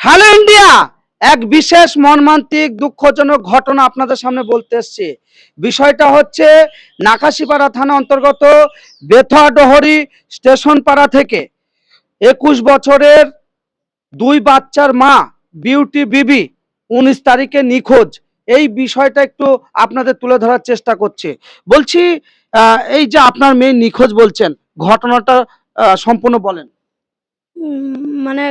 Hello India! এক বিশেষ মর্মান্তিক, দুঃখজনক ঘটনা আপনাদের সামনে বলতে এসছি। বিষয়টা হচ্ছে নাকাশিপাড়া থানা অন্তর্গত বেথুয়াডহরি স্টেশন পাড়া থেকে। একুশ বছরের দুই বাচ্চার মা, বিউটি বিবি, উনিশ তারিখে নিখোঁজ। এই বিষয়টা একটু আপনাদের তুলে ধরার চেষ্টা করছে। বলছি এই যে আপনার মেয়ে নিখোঁজ বলছেন, ঘটনাটা সম্পূর্ণ বলেন। মানে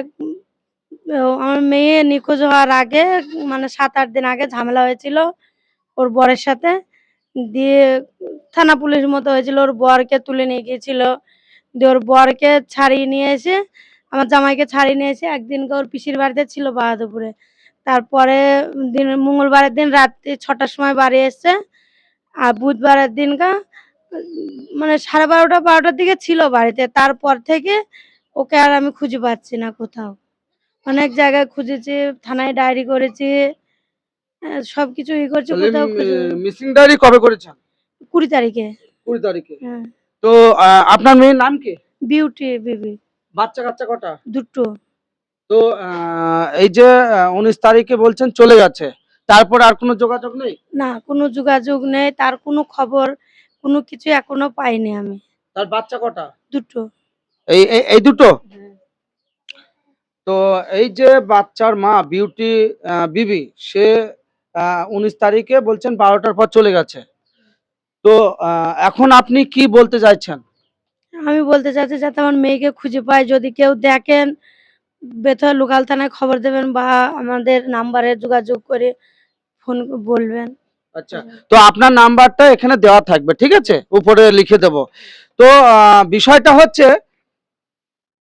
আমার মেয়ে নিখোঁজ হওয়ার আগে মানে সাত, আট দিন আগে ঝামেলা হয়েছিল ওর বরের সাথে। দিয়ে থানা পুলিশ মতো হয়েছিল, ওর বরকে তুলে নিয়ে গিয়েছিল। দিয়ে ওর বরকে ছাড়িয়ে নিয়ে এসে, আমার জামাইকে ছাড়িয়ে নিয়ে এসে একদিনকে ওর পিসির বাড়িতে ছিল বাহাদুরপুরে। তারপরে দিন, মঙ্গলবারের দিন রাত্রি ছটার সময় বাড়ি এসছে। আর বুধবারের দিনকা মানে সাড়ে বারোটা, বারোটার দিকে ছিল বাড়িতে। তারপর থেকে ওকে আর আমি খুঁজে পাচ্ছি না কোথাও। অনেক জায়গায় খুঁজেছি থানায় ডায়েরি করেছি আহ, সবকিছু ই করছি কোথাও মিসিং ডায়েরি কবে করেছেন? কুড়ি তারিখে। কুড়ি তারিখে। হ্যাঁ। তো আপনার মেয়ের নাম কি? Beauty Baby. বাচ্চা কাচ্চা কটা? দুটো। তো এই যে উনিশ তারিখে বলছেন চলে গেছে তারপর আর কোনো যোগাযোগ নেই? না কোনো যোগাযোগ নেই তার কোনো খবর কোনো কিছু এখনও পাইনি আমি। তার বাচ্চা কটা? দুটো। এই এই- এই দুটো? তো এই যে বাচ্চার মা বিউটি বিবি সে উনিশ তারিখে বলছেন বারোটার পর চলে গেছে। তো এখন আপনি কি বলতে চাইছেন? আমি বলতে চাচ্ছি যাতে আমার মেয়েকে খুঁজে পাই যদি কেউ দেখেন বেথা লোকাল থানায় খবর দেবেন বা আমাদের নাম্বারে যোগাযোগ করে ফোন বলবেন। আচ্ছা তো আপনার নাম্বারটা এখানে দেওয়া থাকবে ঠিক আছে? উপরে লিখে দেব। তো বিষয়টা হচ্ছে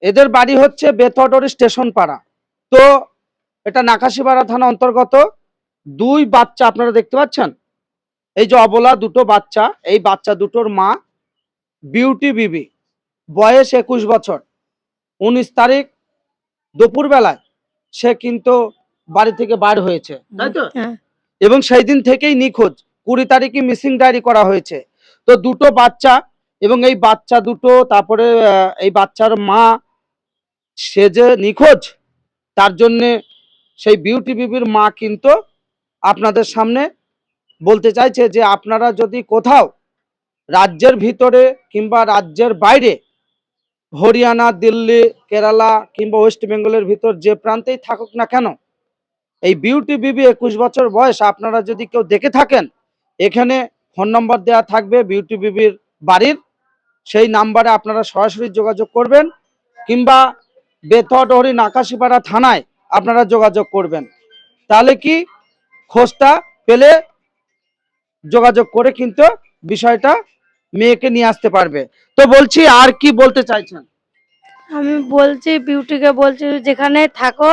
এদের বাড়ি হচ্ছে বেথডরি স্টেশন পাড়া তো এটা নাকাশিপাড়া থানা অন্তর্গত। দুই বাচ্চা আপনারা দেখতে পাচ্ছেন? এই যে অবলা দুটো বাচ্চা এই বাচ্চা দুটোর মা বিউটি বিবি বয়স একুশ বছর। উনিশ তারিখ দুপুরবেলায় সে কিন্তু বাড়ি থেকে বার হয়েছে তাই তো? হ্যাঁ। এবং সেই দিন থেকেই নিখোঁজ। কুড়ি তারিখে মিসিং ডায়েরি করা হয়েছে। তো দুটো বাচ্চা এবং এই বাচ্চা দুটো তারপরে এই বাচ্চার মা সে যে নিখোঁজ, তার জন্যে সেই বিউটি বিবির মা কিন্তু আপনাদের সামনে বলতে চাইছে যে আপনারা যদি কোথাও রাজ্যের ভিতরে কিংবা রাজ্যের বাইরে হরিয়ানা, দিল্লি, কেরালা কিংবা ওয়েস্ট বেঙ্গলের ভিতর যে প্রান্তেই থাকুক না কেন, এই বিউটি বিবি একুশ বছর বয়স, আপনারা যদি কেউ দেখে থাকেন, এখানে ফোন নম্বর দেওয়া থাকবে বিউটি বিবির বাড়ির। সেই নাম্বারে আপনারা সরাসরি যোগাযোগ করবেন কিংবা বেথডহরি নাকাশিপাড়া থানায় আপনারা যোগাযোগ করবেন। তাহলে কি খোঁজটা পেলে যোগাযোগ করে কিন্তু বিষয়টা মেয়েকে নিয়ে আসতে পারবে। তো বলছি, আর কি বলতে চাইছেন? আমি বলছি, বিউটিকে বলছি, যেখানে থাকো,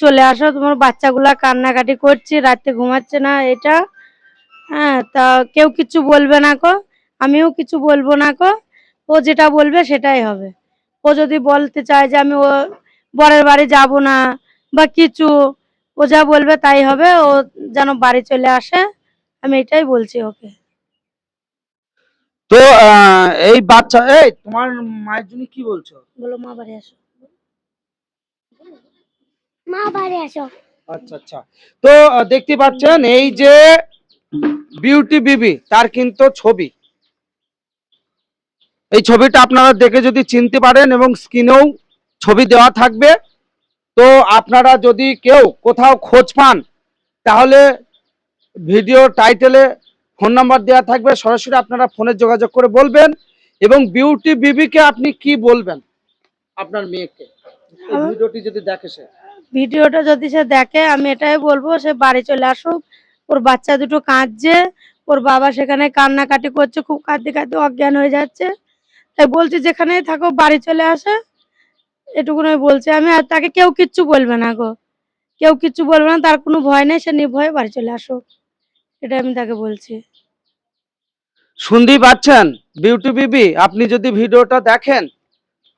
চলে আসো, তোমার বাচ্চাগুলা কান্নাকাটি করছে, রাতে ঘুমাচ্ছে না, এটা হ্যাঁ তা কেউ কিছু বলবে না কো? আমিও কিছু বলব না কো? ও যেটা বলবে সেটাই হবে। ও যদি বলতে চায় যে আমি ও বরের বাড়ি যাব না বা কিছু ও যা বলবে তাই হবে ও যেন বাড়ি চলে আসে আমি এটাই বলছি ওকে। তো আহ, এই বাচ্চা এই তোমার মায়ের জন্য কি বলছো? বলো মা বাড়ি আসো। মা বাড়ি আসো। আচ্ছা আচ্ছা। তো দেখতে পাচ্ছেন এই যে বিউটি বিবি তার কিন্তু ছবি। এই ছবিটা আপনারা দেখে যদি চিনতে পারেন এবং স্ক্রিনেও ছবি দেওয়া থাকবে তো আপনারা যদি কেউ কোথাও খোঁজ পান তাহলে ভিডিও টাইটেলে ফোন নাম্বার দেওয়া থাকবে সরাসরি আপনারা ফোনে যোগাযোগ করে বলবেন এবং বিউটি বিবিকে আপনি কি বলবেন আপনার মেয়েকে? ভিডিওটি যদি দেখে সে। ভিডিওটা যদি সে দেখে আমি এটাই বলব সে বাড়ি চলে আসুক ওর বাচ্চা দুটো কাঁদছে ওর বাবা সেখানে কান্নাকাটি করছে খুব কাঁদতে কাঁদতে অজ্ঞান হয়ে যাচ্ছে। তাই বলছি যেখানেই থাকো বাড়ি চলে আসে। এটুকুনই বলছি। আমি আর তাকে কেউ কিচ্ছু বলবে না গো। কেউ কিচ্ছু বলবে না তার কোনো ভয় নেই সে নির্ভয়ে বাড়ি চলে আসুক। এটা আমি তাকে বলছি। শুনতেই পাচ্ছেন বিউটি বিবি আপনি যদি ভিডিওটা দেখেন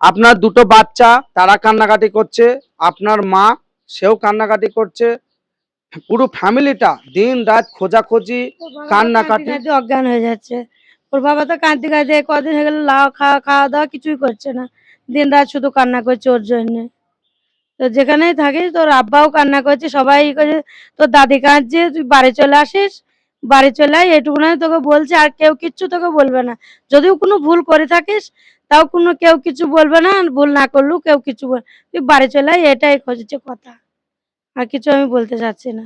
আপনার দুটো বাচ্চা তারা কান্নাকাটি করছে আপনার মা সেও কান্নাকাটি করছে পুরো ফ্যামিলিটা দিন রাত খোঁজাখুঁজি কান্নাকাটি। অজ্ঞান হয়ে যাচ্ছে। ওর বাবা তো কাঁদতে কাঁদতে কদিন হয়ে গেল লাও খাওয়া খাওয়া দাওয়া কিছুই করছে না। দিন রাত শুধু কান্না করছে ওর জন্যে। তো যেখানেই থাকিস, তোর আব্বাও কান্না করছে, সবাই করছে, তোর দাদি কাঁদছে, তুই বাড়ি চলে আসিস, বাড়ি চলে আয় এটুকুনাই তোকে বলছে, আর কেউ কিচ্ছু তোকে বলবে না। যদিও কোনো ভুল করে থাকিস, তাও কোনো কেউ কিছু বলবে না, ভুল না করলেও কেউ কিছু বল, তুই বাড়ি চলে আয়, এটাই হচ্ছে কথা। আর কিছু আমি বলতে চাচ্ছি না।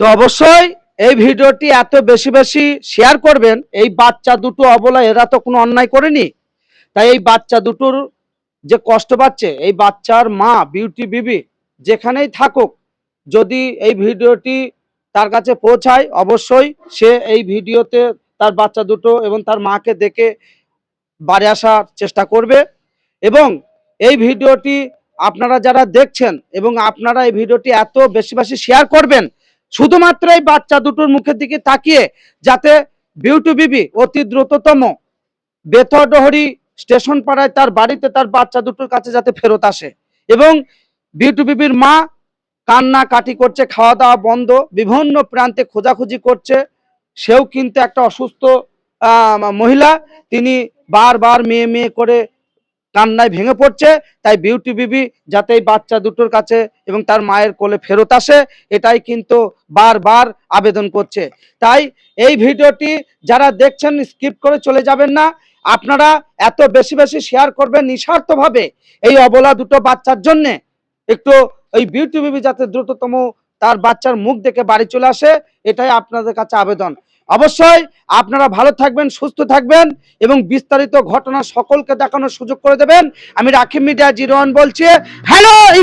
তো অবশ্যই এই ভিডিওটি এত বেশি বেশি শেয়ার করবেন, এই বাচ্চা দুটো অবলা, এরা তো কোনো অন্যায় করেনি। তাই এই বাচ্চা দুটোর যে কষ্ট পাচ্ছে, এই বাচ্চার মা বিউটি বিবি, যেখানেই থাকুক, যদি এই ভিডিওটি তার কাছে পৌঁছায়, অবশ্যই সে এই ভিডিওতে তার বাচ্চা দুটো এবং তার মাকে দেখে বাড়ি আসার চেষ্টা করবে। এবং এই ভিডিওটি আপনারা যারা দেখছেন এবং আপনারা এই ভিডিওটি এত বেশি বেশি শেয়ার করবেন শুধুমাত্র এই বাচ্চা দুটোর মুখের দিকে তাকিয়ে যাতে বিউটি বিবি অতি দ্রুততম বেথরডহরি স্টেশন পাড়ায় তার বাড়িতে তার বাচ্চা দুটোর কাছে যাতে ফেরত আসে। এবং বিউটি বিবির মা কান্না কাটি করছে খাওয়া দাওয়া বন্ধ, বিভিন্ন প্রান্তে খোঁজাখুঁজি করছে। সেও কিন্তু একটা অসুস্থ মহিলা। তিনি বারবার মেয়ে মেয়ে করে কান্নায় ভেঙে পড়ছে, তাই বিউটি বিবি যাতে এই বাচ্চা দুটোর কাছে এবং তার মায়ের কোলে ফেরত আসে, এটাই কিন্তু বারবার আবেদন করছে। তাই এই ভিডিওটি যারা দেখছেন, স্কিপ করে চলে যাবেন না। আপনারা এত বেশি বেশি শেয়ার করবেন নিঃস্বার্থভাবে এই অবলা দুটো বাচ্চার জন্য। একটু ওই বিউটি বিবি যাতে দ্রুততম তার বাচ্চার মুখ দেখে বাড়ি চলে আসে, এটাই আপনাদের কাছে আবেদন। অবশ্যই আপনারা ভালো থাকবেন, সুস্থ থাকবেন এবং বিস্তারিত ঘটনা সকলকে দেখানোর সুযোগ করে দেবেন। আমি রাখি মিডিয়া জিরো বলছি, হ্যালো!